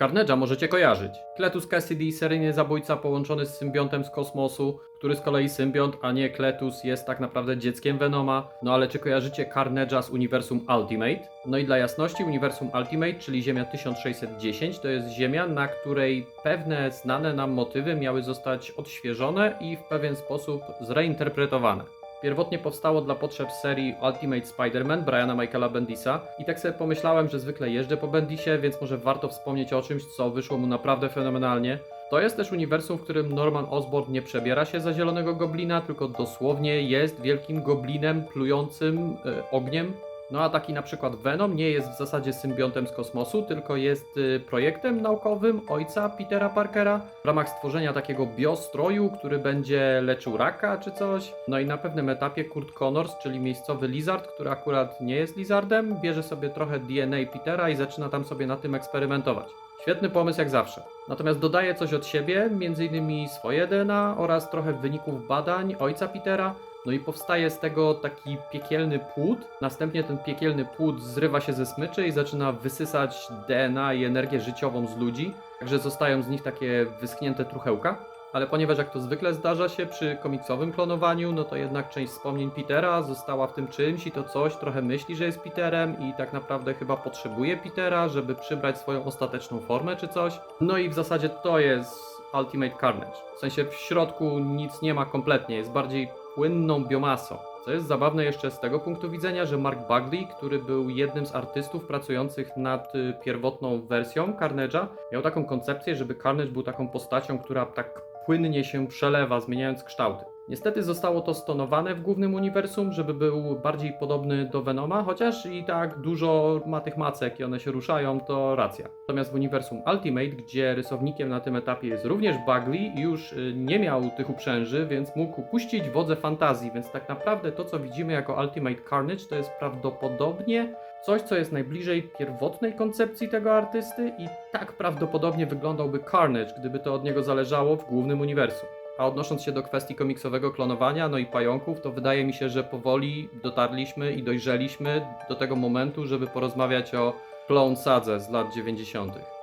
Carnage'a możecie kojarzyć. Cletus Cassidy, seryjny zabójca połączony z symbiontem z kosmosu, który z kolei symbiont, a nie Cletus jest tak naprawdę dzieckiem Venoma. No ale czy kojarzycie Carnage'a z uniwersum Ultimate? No i dla jasności, uniwersum Ultimate, czyli Ziemia 1610, to jest Ziemia, na której pewne znane nam motywy miały zostać odświeżone i w pewien sposób zreinterpretowane. Pierwotnie powstało dla potrzeb serii Ultimate Spider-Man Briana Michaela Bendisa i tak sobie pomyślałem, że zwykle jeżdżę po Bendisie, więc może warto wspomnieć o czymś, co wyszło mu naprawdę fenomenalnie. To jest też uniwersum, w którym Norman Osborn nie przebiera się za zielonego goblina, tylko dosłownie jest wielkim goblinem plującym e, ogniem. No a taki na przykład Venom nie jest w zasadzie symbiontem z kosmosu, tylko jest y, projektem naukowym ojca Petera Parkera w ramach stworzenia takiego biostroju, który będzie leczył raka czy coś. No i na pewnym etapie Kurt Connors, czyli miejscowy lizard, który akurat nie jest lizardem, bierze sobie trochę DNA Petera i zaczyna tam sobie na tym eksperymentować. Świetny pomysł jak zawsze. Natomiast dodaje coś od siebie, m.in. swoje DNA oraz trochę wyników badań ojca Petera. No i powstaje z tego taki piekielny płód. Następnie ten piekielny płód zrywa się ze smyczy i zaczyna wysysać DNA i energię życiową z ludzi. Także zostają z nich takie wyschnięte truchełka. Ale ponieważ jak to zwykle zdarza się przy komiksowym klonowaniu, no to jednak część wspomnień Petera została w tym czymś i to coś trochę myśli, że jest Peterem i tak naprawdę chyba potrzebuje Petera, żeby przybrać swoją ostateczną formę czy coś. No i w zasadzie to jest Ultimate Carnage. W sensie w środku nic nie ma kompletnie, jest bardziej płynną biomasą. Co jest zabawne jeszcze z tego punktu widzenia, że Mark Bagley, który był jednym z artystów pracujących nad y, pierwotną wersją Carnage'a, miał taką koncepcję, żeby Carnage był taką postacią, która tak płynnie się przelewa, zmieniając kształty. Niestety zostało to stonowane w głównym uniwersum, żeby był bardziej podobny do Venoma, chociaż i tak dużo ma tych macek i one się ruszają, to racja. Natomiast w uniwersum Ultimate, gdzie rysownikiem na tym etapie jest również Bagley, już y, nie miał tych uprzęży, więc mógł puścić wodze fantazji, więc tak naprawdę to, co widzimy jako Ultimate Carnage, to jest prawdopodobnie coś, co jest najbliżej pierwotnej koncepcji tego artysty i tak prawdopodobnie wyglądałby Carnage, gdyby to od niego zależało w głównym uniwersum. A odnosząc się do kwestii komiksowego klonowania, no i pająków, to wydaje mi się, że powoli dotarliśmy i dojrzeliśmy do tego momentu, żeby porozmawiać o Clone Sadze z lat 90.